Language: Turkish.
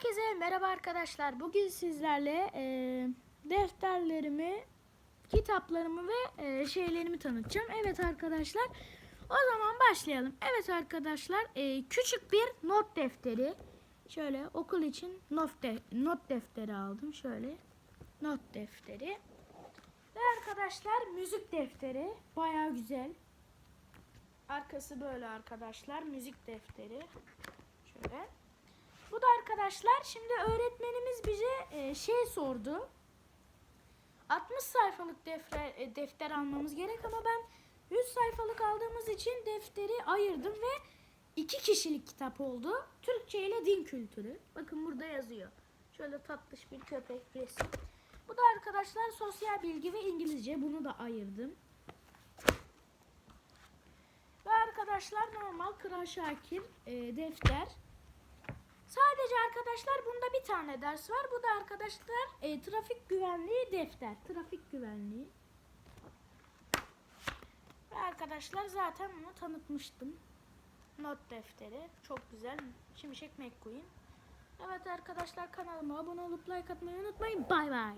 Herkese merhaba arkadaşlar. Bugün sizlerle e, defterlerimi, kitaplarımı ve e, şeylerimi tanıtacağım. Evet arkadaşlar. O zaman başlayalım. Evet arkadaşlar, e, küçük bir not defteri. Şöyle okul için not, de- not defteri aldım. Şöyle not defteri. Ve arkadaşlar müzik defteri. Baya güzel. Arkası böyle arkadaşlar. Müzik defteri. Arkadaşlar şimdi öğretmenimiz bize e, şey sordu. 60 sayfalık defter, e, defter almamız gerek ama ben 100 sayfalık aldığımız için defteri ayırdım ve iki kişilik kitap oldu. Türkçe ile din kültürü. Bakın burada yazıyor. Şöyle tatlış bir köpek resim. Bu da arkadaşlar sosyal bilgi ve İngilizce. Bunu da ayırdım. Ve arkadaşlar normal Kral Şakir e, defter. Arkadaşlar bunda bir tane ders var. Bu da arkadaşlar e, trafik güvenliği defter. Trafik güvenliği. Ve arkadaşlar zaten bunu tanıtmıştım. Not defteri. Çok güzel. Şimşek McQueen. Evet arkadaşlar kanalıma abone olup like atmayı unutmayın. Bay bay.